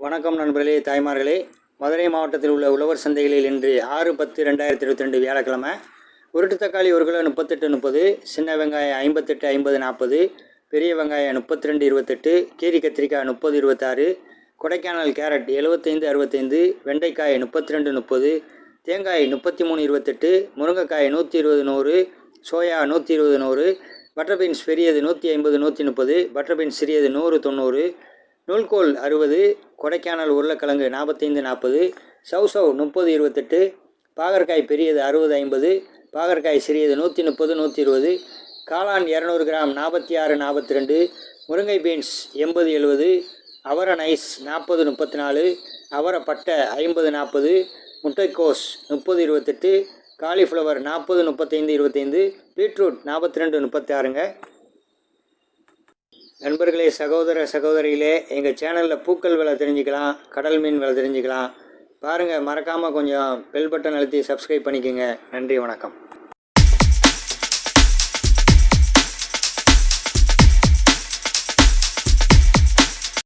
வணக்கம் நண்பர்களே தாய்மார்களே. மதுரை மாவட்டத்தில் உள்ள உழவர் சந்தைகளில் இன்று ஆறு பத்து ரெண்டாயிரத்தி இருபத்தி ரெண்டு வியாழக்கிழமை. உருட்டு தக்காளி ஒரு கிலோ முப்பத்தெட்டு முப்பது சின்ன வெங்காயம் ஐம்பத்தெட்டு ஐம்பது நாற்பது பெரிய வெங்காயம் முப்பத்தி ரெண்டு இருபத்தெட்டு கீரி கத்திரிக்காய் முப்பது இருபத்தாறு கொடைக்கானல் கேரட் எழுபத்தைந்து அறுபத்தைந்து வெண்டைக்காய் முப்பத்தி ரெண்டு முப்பது தேங்காய் முப்பத்தி மூணு இருபத்தெட்டு முருங்கைக்காய் நூற்றி இருபது நூறு சோயா நூற்றி இருபது நூறு பட்டர் பீன்ஸ் பெரியது நூற்றி ஐம்பது நூற்றி முப்பது பட்டர் பீன்ஸ் சிறியது நூறு தொண்ணூறு நூல்கோல் அறுபது கொடைக்கானல் உருளைக்கிழங்கு நாற்பத்தைந்து நாற்பது சவுசவ் முப்பது இருபத்தெட்டு பாகற்காய் பெரியது அறுபது ஐம்பது பாகற்காய் சிறியது நூற்றி முப்பது நூற்றி இருபது காளான் இரநூறு கிராம் நாற்பத்தி ஆறு நாற்பத்தி ரெண்டு முருங்கை பீன்ஸ் எண்பது எழுபது அவர நைஸ் நாற்பது முப்பத்தி நாலு அவர பட்டை ஐம்பது நாற்பது முட்டைக்கோஸ் முப்பது இருபத்தெட்டு காலிஃப்ளவர் நாற்பது முப்பத்தைந்து இருபத்தைந்து பீட்ரூட் நாற்பத்தி ரெண்டு முப்பத்தி ஆறுங்க. நண்பர்களே சகோதர சகோதரிகளே எங்கள் சேனலில் பூக்கள் விலை தெரிஞ்சுக்கலாம் கடல் மீன் விலை தெரிஞ்சுக்கலாம். பாருங்கள் மறக்காமல் கொஞ்சம் பெல் பட்டன் அழுத்தி சப்ஸ்கிரைப் பண்ணிக்கோங்க. நன்றி வணக்கம்.